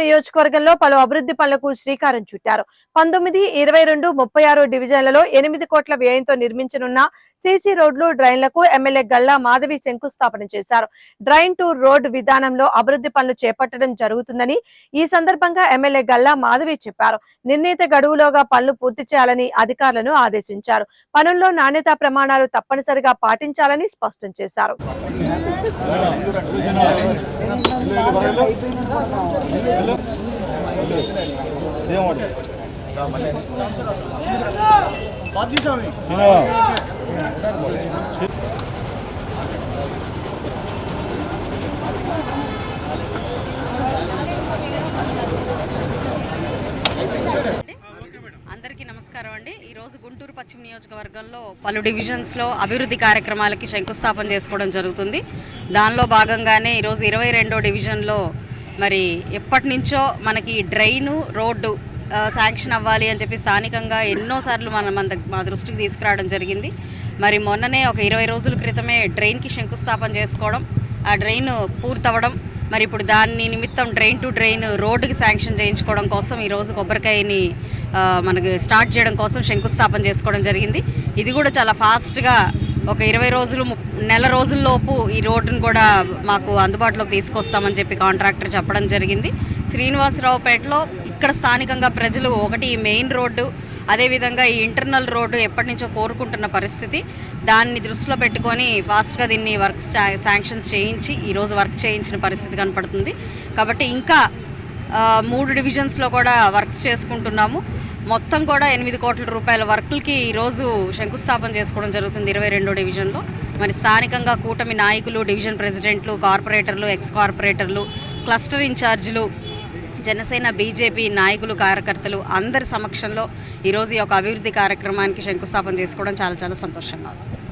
నియోజకవర్గంలో పలు అభివృద్ధి పనులకు శ్రీకారం చుట్టారు. పంతొమ్మిది ఇరవై రెండు ముప్పై ఆరు డివిజన్లలో ఎనిమిది కోట్ల వ్యయంతో నిర్మించనున్న సీసీ రోడ్లు డ్రైన్లకు ఎమ్మెల్యే గల్లా మాధవి శంకుస్థాపన చేశారు. డ్రైన్ టు రోడ్ విధానంలో అభివృద్ధి పనులు చేపట్టడం జరుగుతుందని ఈ సందర్భంగా ఎమ్మెల్యే గల్లా మాధవి చెప్పారు. నిర్ణీత గడువులోగా పనులు పూర్తి చేయాలని అధికారులను ఆదేశించారు. పనుల్లో నాణ్యతా ప్రమాణాలు తప్పనిసరిగా పాటించాలని స్పష్టం చేశారు. అందరికీ నమస్కారం అండి. ఈరోజు గుంటూరు పశ్చిమ నియోజకవర్గంలో పలు డివిజన్స్లో అభివృద్ధి కార్యక్రమాలకి శంకుస్థాపన చేసుకోవడం జరుగుతుంది. దానిలో భాగంగానే ఈరోజు ఇరవై రెండో డివిజన్లో మరి ఎప్పటి నుంచో మనకి డ్రైను రోడ్డు శాంక్షన్ అవ్వాలి అని చెప్పి స్థానికంగా ఎన్నోసార్లు మన మన మా దృష్టికి తీసుకురావడం జరిగింది. మరి మొన్ననే ఒక ఇరవై రోజుల క్రితమే డ్రైన్కి శంకుస్థాపన చేసుకోవడం ఆ డ్రైన్ పూర్తవడం మరి ఇప్పుడు దాన్ని నిమిత్తం డ్రైన్ టు డ్రైన్ రోడ్డుకి శాంక్షన్ చేయించుకోవడం కోసం ఈరోజు కొబ్బరికాయని మనకు మనకి స్టార్ట్ చేయడం కోసం శంకుస్థాపన చేసుకోవడం జరిగింది. ఇది కూడా చాలా ఫాస్ట్గా ఒక ఇరవై రోజులు నెల రోజుల్లోపు ఈ రోడ్డును కూడా మాకు అందుబాటులోకి తీసుకొస్తామని చెప్పి కాంట్రాక్టర్ చెప్పడం జరిగింది. శ్రీనివాసరావుపేటలో ఇక్కడ స్థానికంగా ప్రజలు ఒకటి ఈ మెయిన్ రోడ్డు అదేవిధంగా ఈ ఇంటర్నల్ రోడ్డు ఎప్పటి నుంచో కోరుకుంటున్న పరిస్థితి. దాన్ని దృష్టిలో పెట్టుకొని ఫాస్ట్గా దీన్ని వర్క్ శాంక్షన్స్ చేయించి ఈరోజు వర్క్ చేయించిన పరిస్థితి కనపడుతుంది. కాబట్టి ఇంకా మూడు డివిజన్స్లో కూడా వర్క్స్ చేసుకుంటున్నాము. మొత్తం కూడా ఎనిమిది కోట్ల రూపాయల వర్కులకి ఈరోజు శంకుస్థాపన చేసుకోవడం జరుగుతుంది ఇరవై రెండో డివిజన్లో. మరి స్థానికంగా కూటమి నాయకులు డివిజన్ ప్రెసిడెంట్లు కార్పొరేటర్లు ఎక్స్ కార్పొరేటర్లు క్లస్టర్ ఇన్ఛార్జీలు జనసేన బీజేపీ నాయకులు కార్యకర్తలు అందరి సమక్షంలో ఈరోజు ఈ యొక్క అభివృద్ధి కార్యక్రమానికి శంకుస్థాపన చేసుకోవడం చాలా చాలా సంతోషంగా ఉంది.